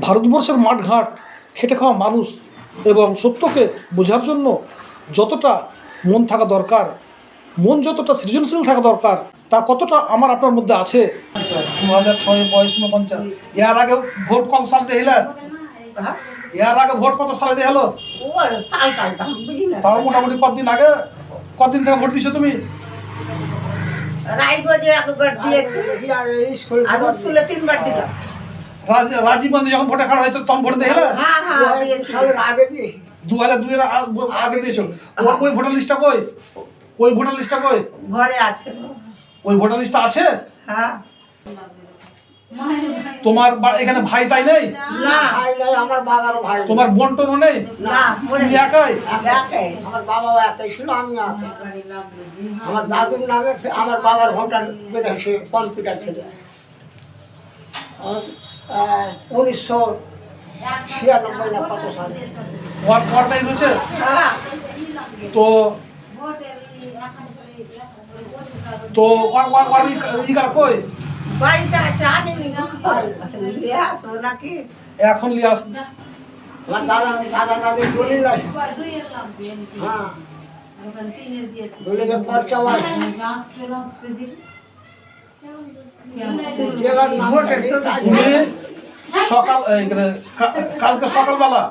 ভারতবর্ষের মাঠঘাট খেটে খাওয়া মানুষ এবং সত্যকে বোঝার জন্য যতটা মন থাকা দরকার মন যতটা সৃজনশীল থাকা দরকার তা কতটা আমার আপনার মধ্যে আছে? দু হাজার ছয় বয়স উনপঞ্চাশ আগে ভোট সালে হলো হ্যাঁ? আগে ভোট কত সালে দিয়ে হলো তাও মোটামুটি কতদিন আগে? কতদিন থেকে ভোট দিছো তুমি? রায়গঞ্জে একবার দিয়েছি। আর স্কুলে তিনবার দিলাম। রাজীব গান্ধী যখন ভোটে খাড়া হয়েছে তখন ভোট দিয়ে হলো হ্যাঁ হ্যাঁ দু হাজার দুই এর আগে দিয়েছ। ওর ওই ভোটার লিস্টটা কই? ওই ভোটার লিস্টটা কই? ঘরে আছে। ওই ভোটার লিস্টটা আছে? হ্যাঁ। তোমার এখানে ভাই তাই নেই? না। আমার বাবার ভাই তোমার বোন টোনও নেই? না। তুমি একাই? একাই। আমার বাবাও একাই ছিল আমি একাই। আমার দাদুর নামে আমার বাবার ভোটার বেড়েছে কম্পিউটার ছিল। উনিশশো ছিয়ানব্বই না কত সালে ভাই রয়েছে হ্যাঁ তো তো কই বাড়িতে আছে নাকি এখন লিয়াস আমার দাদা দাদা দাদি আছে। হ্যাঁ। দলিলের পর্চা আছে জেলার নাম ভোটের ছবি তুমি সকাল এই, মানে কা- কালকে সকালবেলা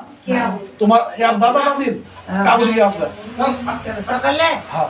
তোমার ইয়ার দাদা দাদির কাগজ নিয়ে আসবে সকালে হ্যাঁ